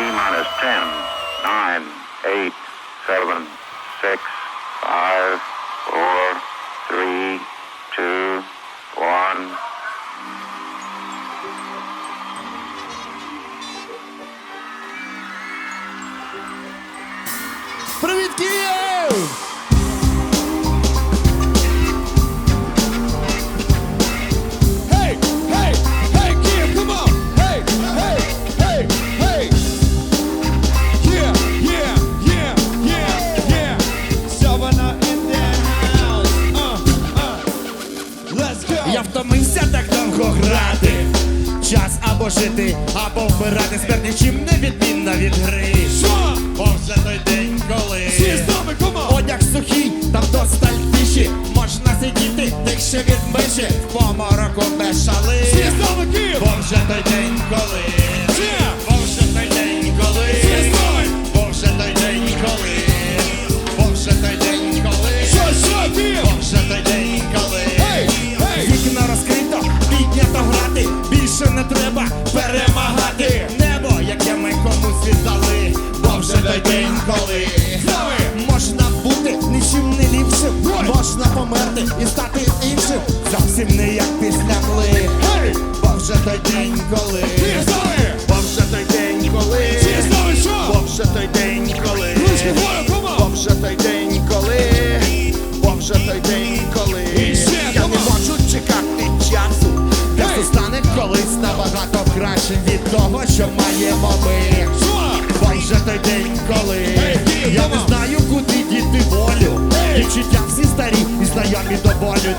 T minus 10, 9, 8, 7, 6, 5, жити, або вмирати. Смерть нічим не відмінна від гри. Що? Бо вже той день, коли Всі з нами, come одяг сухий, там досталь тиші. Можна сидіти, тихше від миші, в помороку без шали. Всі з нами, Київ! Бо вже той день, коли Yeah. Треба перемагати. Небо, яке ми комусь віддали, бо вже той день, коли можна бути нічим не ліпшим, можна померти і стати іншим. Зовсім не як після мли. Бо вже той день, коли! Бо вже той день, коли Бо вже той день, коли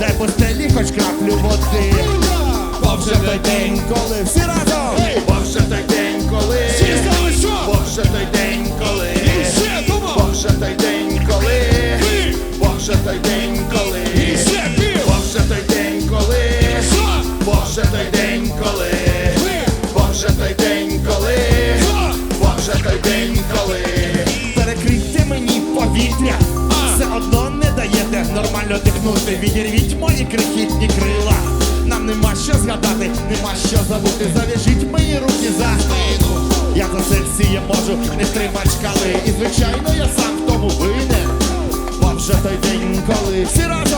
до болю Відірвіть мої крихітні крила. Нам нема що згадати, нема що забути. Зав'яжіть мої руки за спину. Я за це всіє можу не стримать шкали І звичайно я сам в тому винен. Бо вже той день, коли всі разом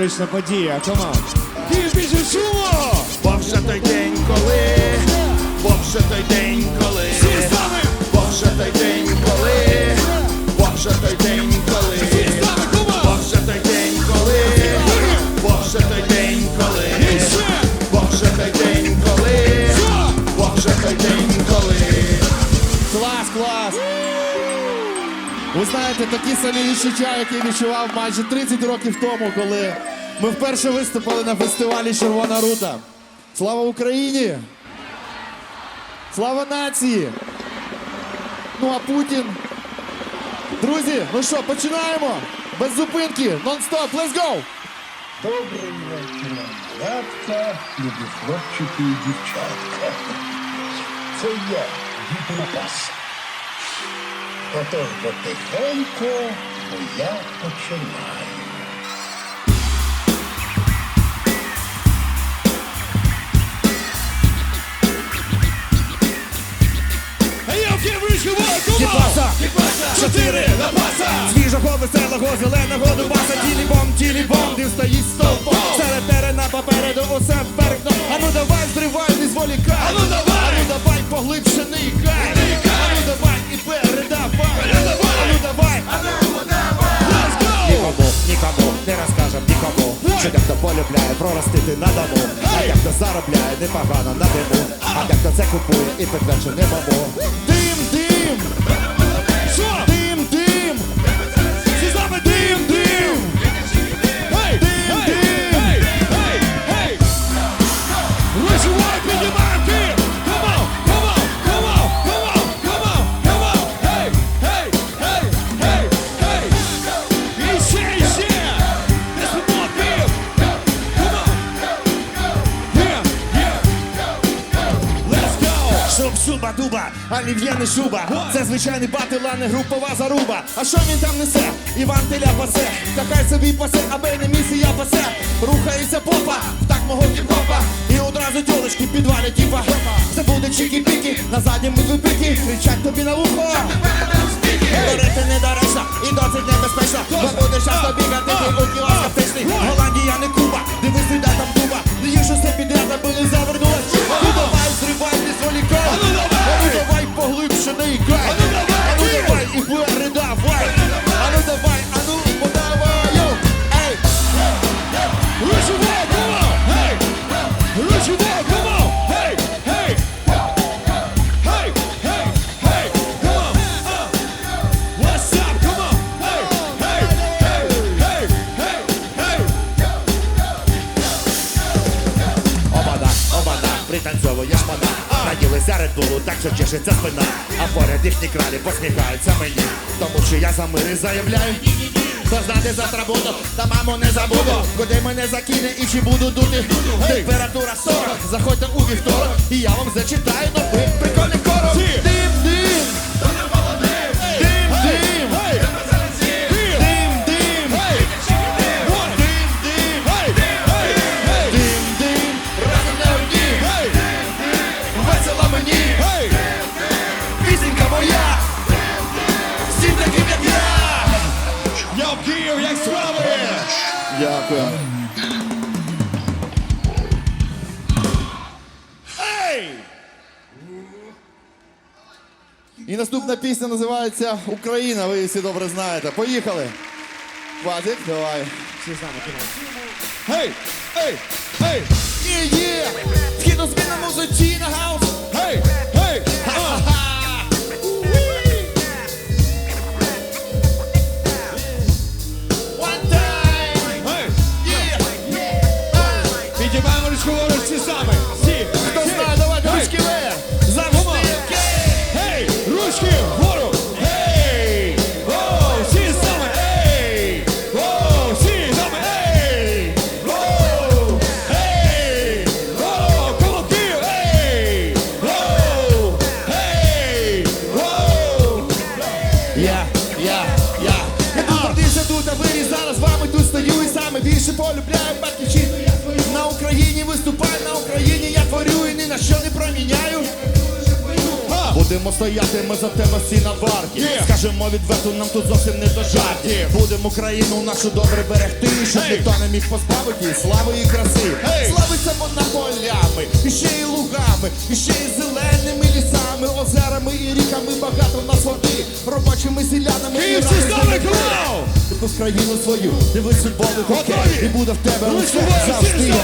Історична подія, команд. Київ більше шуму! Бо вже той день, коли Бо вже той такі самі відчуття, які відчував майже 30 років тому, коли ми вперше виступили на фестивалі Червона рута. Слава Україні! Слава нації! Ну а Путін. Друзі, ну що, починаємо? Без зупинки, нон-стоп, let's go! Добрий вечір, малятка, любі хлопчики і дівчатка. Це я, дід Лукас. Отож потихеньку, я починаю. Веселого, зеленого дубаса Тілі-бом, тілі-бом, ти стоїть стовпом. Серед терена попереду усе дном. А ну давай, зривай, не зволікай. А ну давай! А ну давай, поглибше не ікай А ну давай і передавай. А ну давай. Let's go! Нікому, нікому не розкажем нікому. Що дехто полюбляє проростити на дому. А дехто заробляє непогано на диму. А дехто це купує і підвече немому олів'є не шуба. Це звичайний батил, а не групова заруба. А що він там несе? Іван теля пасе, така собі пасе, аби не місія пасе. Рухається попа, так мого хіп-хопа. І одразу тьолочки підвалять тіпа. Це буде чики-піки, на задньому випики, кричать тобі на вухо. Говорити недоречно і досить небезпечно Бо будеш часто бігати ти у кіоск аптечний Голландія не Куба, дивись, іде там дуба Їж усе підряд, аби не завернулась Ну зривай, не зволікай поглибше не ікай А ну давай, і передавай їхні кралі посміхаються мені. Тому що я за мири заявляю. Хто знати завтра буду, та маму не забуду. Куди мене закине і чи буду дути? Температура 40, заходьте у вівторок І я вам зачитаю новий прикольний короб Дякую. Ей! І наступна пісня називається Україна. Ви її всі добре знаєте. Поїхали. Вадик, давай. Hey! Hey! Hey! Є, є Скину зміна музичі на хаус Hey! Hey! Більше батьківщину я свою На Україні виступаю, на Україні я творю і ні на що не проміняю Будемо стояти, ми за тебе всі на варті Yeah. Скажемо відверто, нам тут зовсім не до жартів Будемо Україну нашу добре берегти Щоб Hey. ніхто не міг позбавити її слави і краси Hey. Славиться вона полями, і ще й лугами, і ще й зеленими лісами, озерами і ріками багато в нас води, робочими селянами і come on! Ти в свою, дивись футболи хокей, і буде в тебе усе завжди.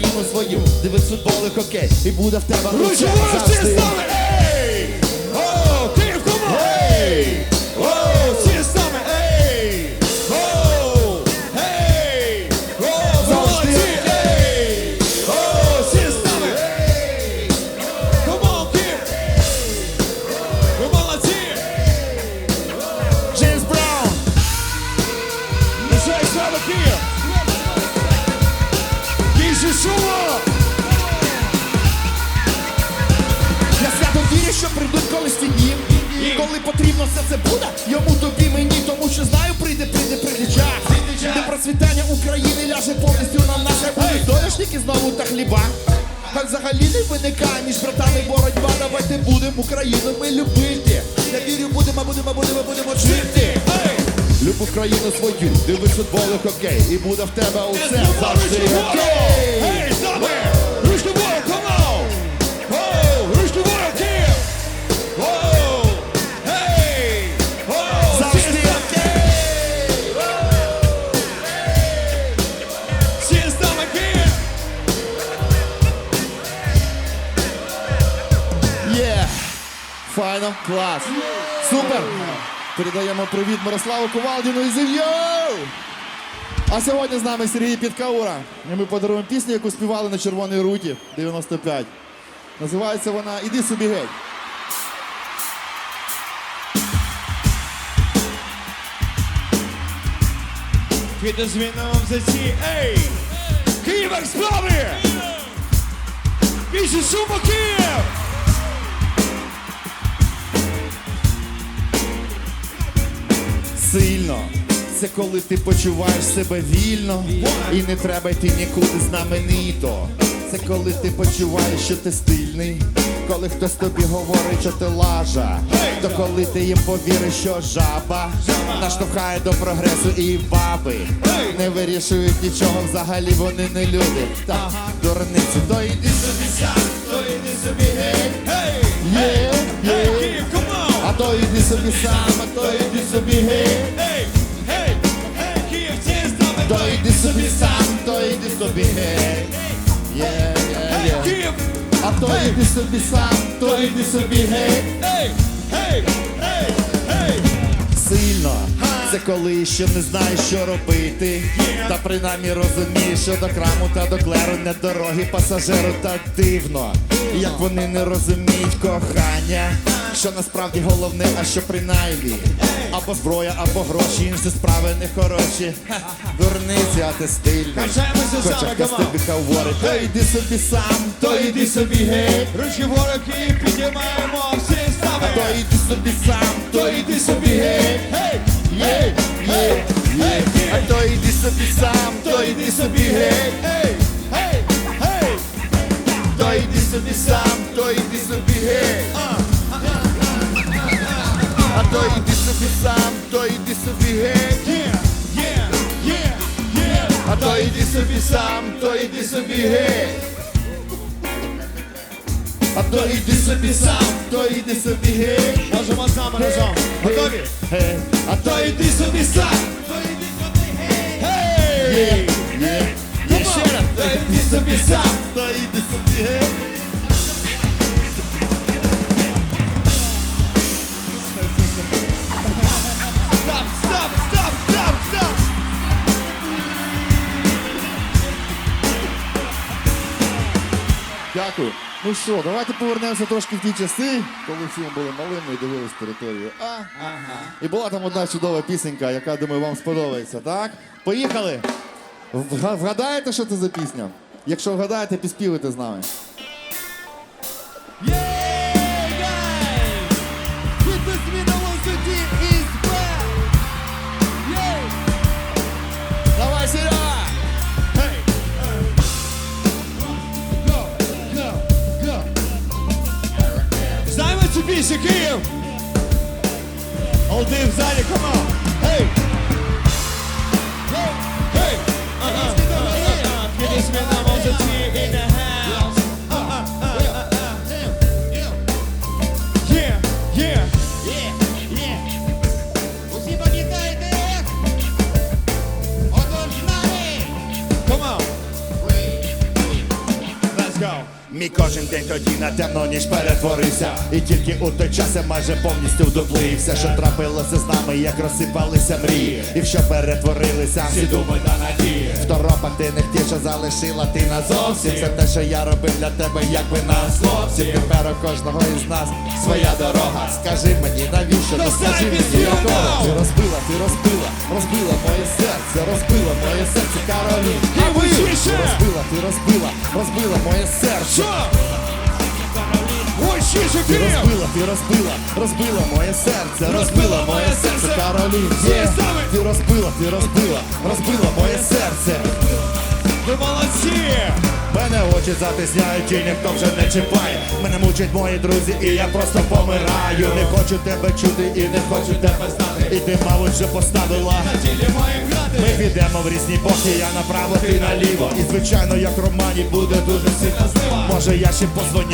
Країну свою, дивись футбол і хокей, і буде в тебе Ручки клас. Супер. Передаємо привіт Мирославу Ковалдіну і Зів'ю. А сьогодні з нами Сергій Підкаура. І ми подаруємо пісню, яку співали на Червоній руті 95. Називається вона Іди собі геть. Відозвіном за ці, ей! Київ експлоди! Більше шуму Київ! Сильно. Це коли ти почуваєш себе вільно і не треба йти нікуди знаменито. Це коли ти почуваєш, що ти стильний, коли хтось тобі говорить, що ти лажа, то коли ти їм повіриш, що жаба наштовхає до прогресу і баби не вирішують нічого, взагалі вони не люди. Так, дурниці, то йди собі сам, то йди собі геть. Є, є. А то йди собі сам, а то йди собі геть. Ей! Ей! Ей! Київ, ці! То йди собі сам, то йди собі геть. Є, є, є. А то йди собі сам, то йди собі геть. Ей! Ей! Ей! Ей! Сильно. Це коли ще не знаєш, що робити. Та принаймні розумієш, що до краму та до клеру не дороги пасажиру та дивно. Як вони не розуміють кохання, що насправді головне, а що принаймні. Або зброя, або гроші, інші справи не хороші. Ха, Дурниці, а ти. Качаємося Хоча хтось тобі говорить, то йди собі сам, то йди собі геть. Ручки вгору, Київ, підіймаємо всі стави! То йди собі сам, то йди собі геть. Ей! Є, є, є. А то йди собі сам, то йди собі геть. Йди собі сам, то йди собі геть. А то йди собі сам, то йди собі! Yeah! А то йди собі сам, то йди собі геть. А то йди собі сам, то йди собі геть. Можемо з нами разом. Готові? А то йди собі сам! То йди собі! Гей! Ще раз. То йди собі сам! Дякую. Ну що, давайте повернемося трошки в ті часи, коли всі ми були малими і дивились територію. А? І була там одна чудова пісенька, яка, думаю, вам сподобається, так? Поїхали! Вгадаєте, що це за пісня? Якщо вгадаєте, підспівуйте з нами. Давай, Серега! Цю пісню, Київ! Олди в залі, come on! Hey! Hey! Hey! Uh-huh. Uh-huh. Мій кожен день тоді на темну ніч перетворився. І тільки у той час я майже повністю вдуплився Що трапилося з нами, як розсипалися мрії. І в що перетворилися всі думи та надії. Второпа ти не хотів, що залишила ти назовсім Все те, що я робив для тебе, якби на злобці. Тепер у кожного із нас своя дорога. Скажи мені, навіщо, ну скажи мені, якого? Ти розбила, ти розбила, розбила моє серце Розбила моє серце, Каролін. Гучніше! Ти розбила, ти розбила, розбила моє серце? Ой, ще Ти розбила, ти розбила, розбила моє серце, розбила моє серце, Каролін. Ти розбила, ти розбила, розбила моє серце. Ви молодці! Мене очі затисняють і ніхто вже не чіпає. Мене мучать мої друзі, і я просто помираю. Не хочу тебе чути і не хочу тебе знати. І ти, мабуть, вже поставила. на Тілі мої грати! Ми підемо в різні боки, я направо, ти наліво. І звичайно, як романі буде дуже сильно злива. Може я ще позвоню.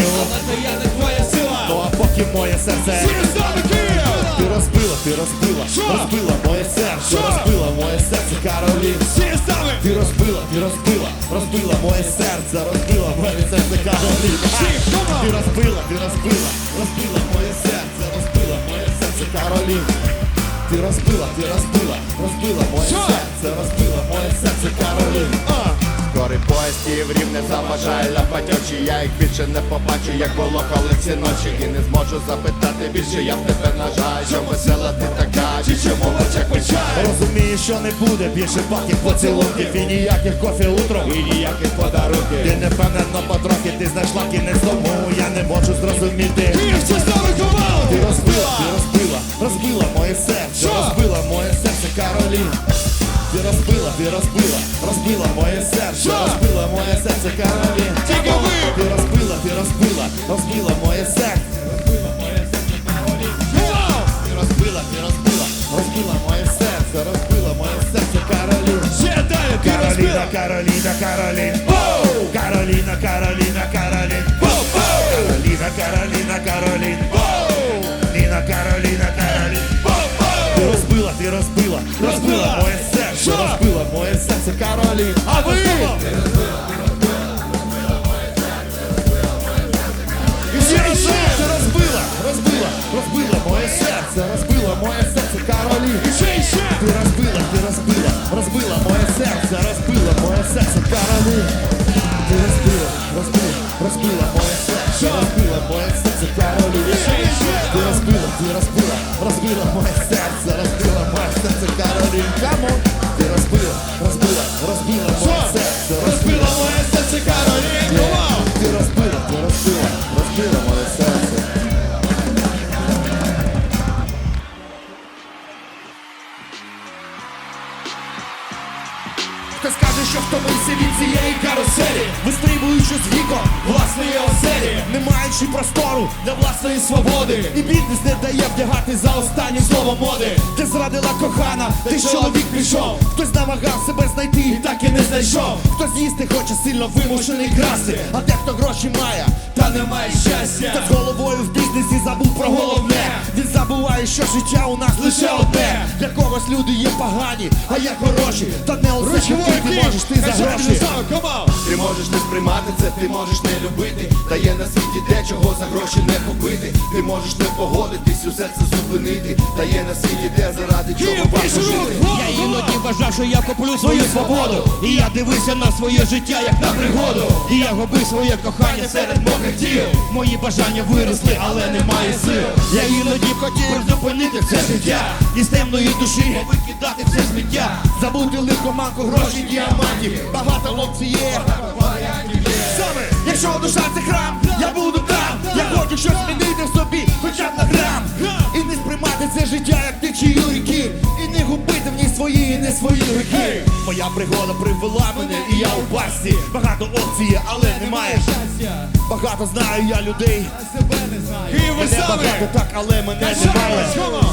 Це я не твоя сила! Ну а поки моє серце. Київ! Ти розбила, ти розбила, Шо? розбила моє серце, розбила моє серце, Каролін. Ти розбила, ти розбила, розбила моє серце, розбила моє серце, Каролін. Ти розбила, ти розбила, розбила моє серце, розбила моє серце, Каролін. Ти розбила, ти розбила. Київ рівне заважає лапатьочі Я їх більше не побачу, як було коли ці ночі. І не зможу запитати більше, я в тебе нажаю Що весела ти така, чи чому в очах печаль Розумію, що не буде більше паків поцілунків і ніяких кофе утром, і ніяких подарунків. Ти не впевнено потрохи, ти знайшла кінець тому, я не можу зрозуміти. Київ, це команду! Ти розбила, ти розбила, розбила моє серце, розбила моє серце, Каролін. Ти розбила, ти розбила, розбила моє серце, розбила моє серце, Каролін. Тільки ви! Ти розбила, ти розбила, розбила моє серце. Вау! Ти розбила, ти розбила, розбила моє серце, розбила моє серце, Каролін. Ще далі, ти розбила! Кароліна, Каролін. Кароліна, Кароліна, Каролін. Кароліна, Кароліна, Каролін. Моє серце, разбила, Ти розбила, розбила, розбила моє серце, розбила моє ты разбила, ты разбила, разбила мое розбила, від цієї каруселі. Вистрибуючи з вікон власної оселі. Не маючи простору для власної свободи. І бідність не дає вдягати за останнє слово моди. Ти зрадила кохана, ти чоловік пішов Хтось намагав себе знайти і так і не знайшов. Хтось їсти хоче сильно вимушений краси, А дехто гроші має, та не має щастя. Та з головою в бізнесі забув про головне. Він забуває, що життя у нас лише одне. Для когось люди є погані, а є хороші. Та не усе, ти, можеш ти за гроші. Ти можеш не сприймати це, ти можеш не любити. Та є на світі де чого за гроші не купити. Ти можеш не погодитись, усе це зупинити. Та є на світі де заради чого варто жити. Я іноді вважав, що я куплю свою свободу. І я дивився на своє життя як на пригоду. І я губив своє кохання серед мокрих тіл Мої бажання виросли, але немає сил Я іноді хотів призупинити все життя І з темної душі викидати все сміття Забути лихоманку, гроші, діамантів. Багато опцій є. Якщо душа це храм, я буду там Я хочу щось змінити в собі, хоча б на грам І не сприймати це життя, як течію ріки. І не губити свої, не свої гріхи. Моя пригода привела мене, і я у пасті. Багато опцій, є, але немає щастя. Багато знаю я людей. Київ ви Мене саме багато так, але мене немає.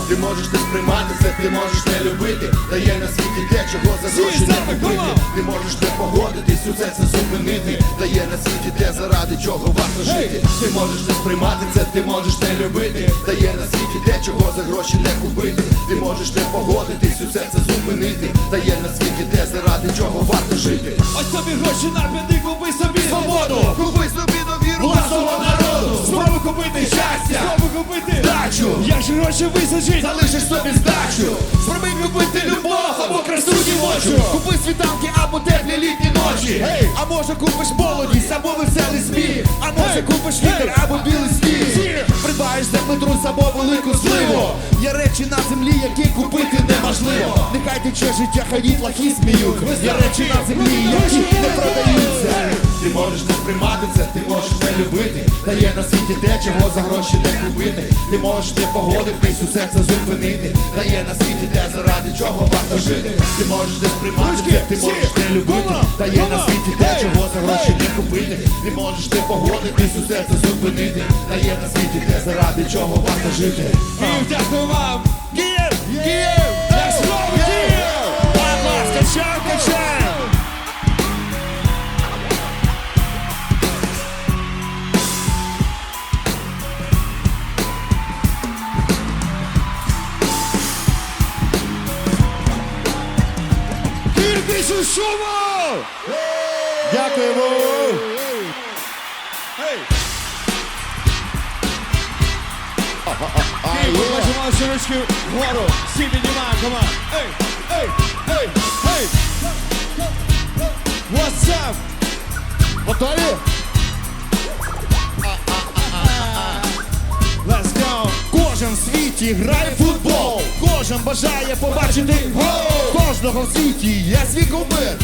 Ти можеш не сприймати це, ти можеш не любити. Та є на світі де чого за гроші не купити. Ти можеш не погодитись, усе це зупинити. Та є на світі де заради чого варто жити. Ти можеш не сприймати це, ти можеш не любити. Та є на світі де чого за гроші не купити Ти можеш не погодитись, усе це зупинити. Та є на світі де заради чого варто жити. Ось собі гроші на п'яти, купи собі свободу! Купи собі довіру Власного народу. Спробуй купити щастя купити Дачу. Як же гроші висаджить Залишиш собі здачу. Спробуй купити любов або красу дівочу Купи світанки або теплі літні ночі. А може купиш молодість або веселий сміх. А може купиш вітер або білий сніг. Придбаєш землетрус або велику зливу. Є речі на землі, які купити неможливо. Нехай тече життя, хай дітлахи сміють. Є речі на землі, які не продаються. Ти можеш не сприймати це, ти можеш не любити. Та є на світі те, чого за гроші не купити. Ти можеш не погодитись, усе це зупинити. Та є на світі те, заради чого варто жити. Ти можеш не сприймати це, ти можеш не любити. Та є на світі те, чого за гроші не купити. Ти можеш не погодитись, усе це зупинити. Та є на світі те, заради чого варто жити. Київ, дякую вам! Київ! Київ! Більше Дякуємо! Ей, ми нажимаємо всі ручки вгору. Всі піднімаємо, команд. Ей, ей, ей, ей. What's up? Готові? Кожен в світі грає в футбол, кожен бажає побачити гол. Кожного в світі є свій кумир.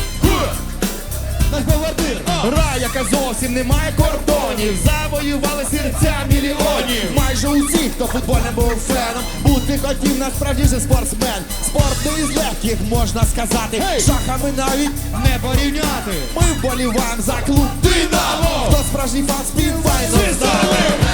Наш бомбардир. Гра, яка зовсім не має кордонів, завоювали серця мільйонів. Майже усі, хто футбольним був феном, бути хотів насправді же спортсмен. Спорт не із легких можна сказати. Шахами навіть не порівняти. Ми вболіваємо за клуб Динамо. Хто справжній фан співає з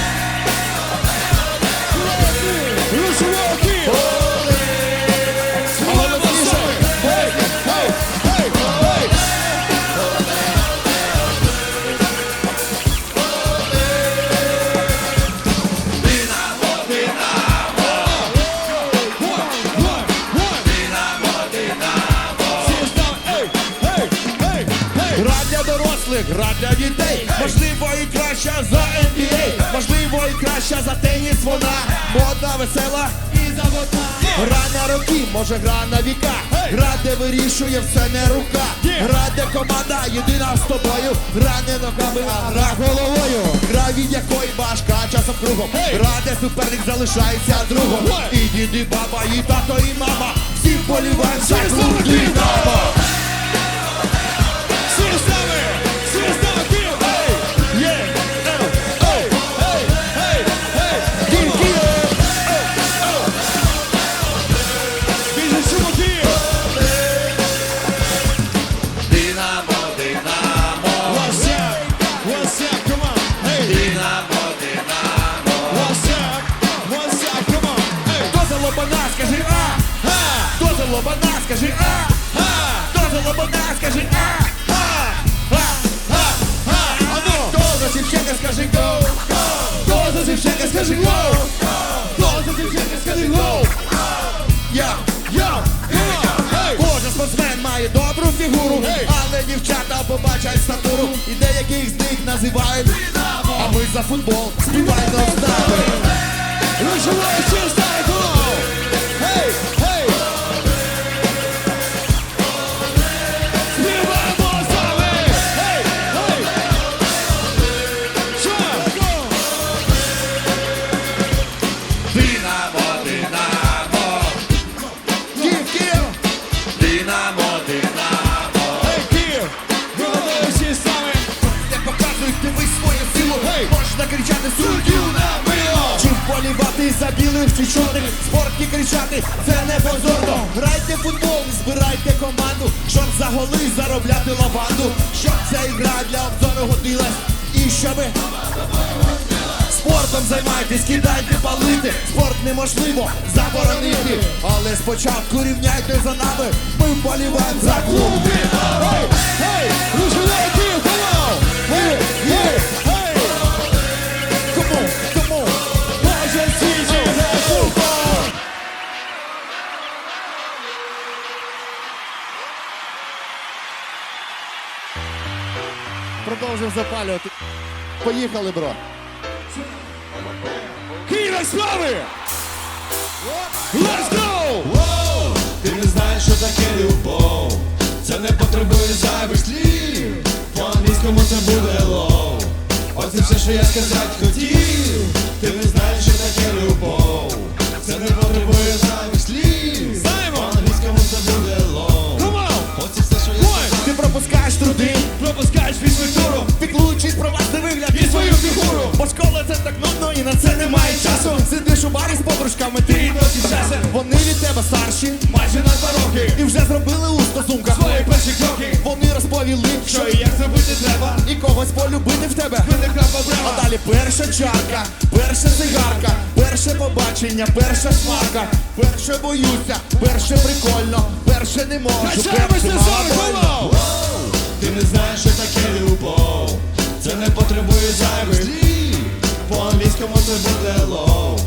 Гра для дорослих, гра для дітей. Можливо, і краща за NBA. Можливо, і краща за теніс вона. Модна, весела і заводна. Гра на роки, може гра на віка. Гра, де вирішує все не рука. Гра, де команда єдина з тобою. Гра не ногами, а гра головою. Гра, від якої башка часом кругом. Гра, де суперник залишається другом. І дід, і баба, і тато, і мама. Всі вболівають за клуб Динамо. Всі скажи воу Хто за дівчинка, скажи воу Я! я! Кожен спортсмен має добру фігуру, але дівчата побачать статуру і деяких з них називають А ми за футбол співаємо з нами. Вболівати за білих чи чорних Спортні кричати, це не позорно Грайте футбол, збирайте команду Щоб за голи заробляти лаванду. Щоб ця ігра для обзору годилась. І щоби Спортом займайтесь, кидайте палити. Спорт неможливо заборонити. Але спочатку рівняйте за нами. Ми вболіваємо за клуб. Hey! Hey! Продовжуємо запалювати. Поїхали, бро. Київ слави! Let's go! Воу, ти не знаєш, що таке любов. Це не потребує зайвих слів. По-англійському це буде лоу. Оце все, що я сказати хотів. Фігуру! Бо школа це так нудно і на це немає часу Сидиш у барі з подружками, ти Ти досі часом Вони від тебе старші майже на два роки! і вже зробили у стосунках Свої перші кроки! Вони розповіли, Що і як зробити треба? і когось полюбити в тебе Виникла А далі перша чарка, перша цигарка, перше побачення, перша смарка, перше боюся, перше прикольно, перше не можу, перше мало. Ти не знаєш, що таке любов. Це не потребує зайвих слів. По-англійському це буде лов.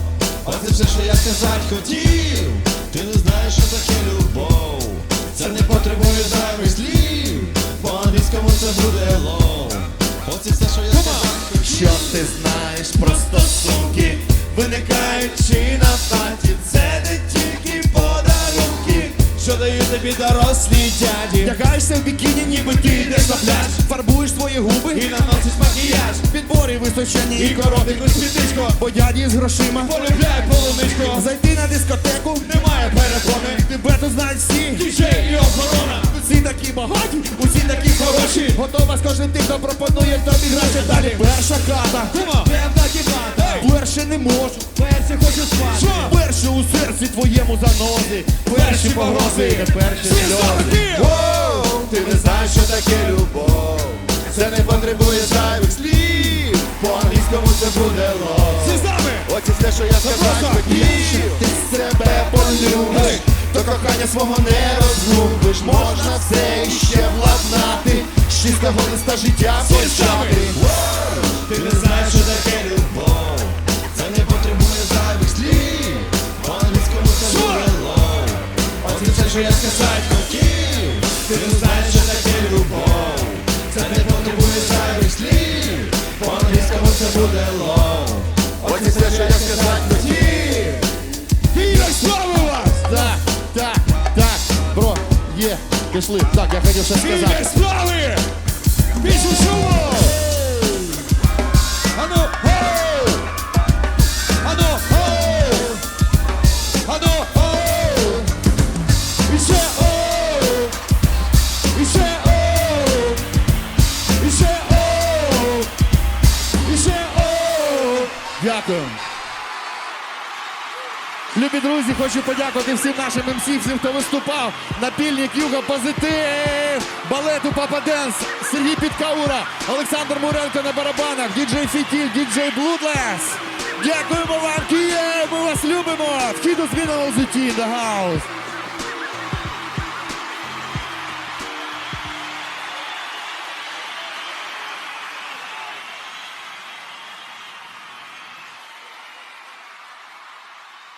Ось і все, що я сказати хотів. Ти не знаєш, що таке любов. Це не потребує зайвих слів. По-англійському це буде лов. Ось все, що я сказати хотів. Що ти знаєш про стосунки? виникаючи на хаті. Це не що дають тобі дорослі дяді. Вдягаєшся в бікіні, ніби ти йдеш на пляж. Фарбуєш свої губи І наносиш макіяж, підборі височені і коротеньку світичко, Бо дяді з грошима. Полюбляй полуничко. Зайти на дискотеку. Немає перепони, Тебе тут знають всі. Діджей і охорона. Усі такі багаті, усі такі хороші. Готова з кожним тим, хто пропонує тобі грати далі. Перша хата, Певна кімната, перше не можу. Перше хочу спати. Серці твоєму занозі Перші погрози, не перші сльози Воу, ти не знаєш, що таке любов. Це не потребує зайвих слів. По-англійському це буде лов. І все, що я просто хотів. Ти себе полюбиш, то кохання свого не розгубиш. Можна все іще владнати, чистого листа життя почати. Воу, Ти не знаєш, що таке любов. Що я сказати хотів. Ти не знаєш, що таке любов. Це не потребує зайвих слів. По-англійському це буде лов. Ось і все, що я сказати хотів. Ігор, слава вас! Так, так, так, бро, є, пішли. Так, я хотів ще сказати. справи! Більше друзі, хочу подякувати всім нашим МС, всім, хто виступав. Напільник Юга Позитив, балету Папа Денс, Сергій Підкаура, Олександр Муренко на барабанах, діджей Фітіль, діджей Блудлес. Дякуємо вам, Київ! Ми вас любимо! Вхід у зміну Зуті, The House.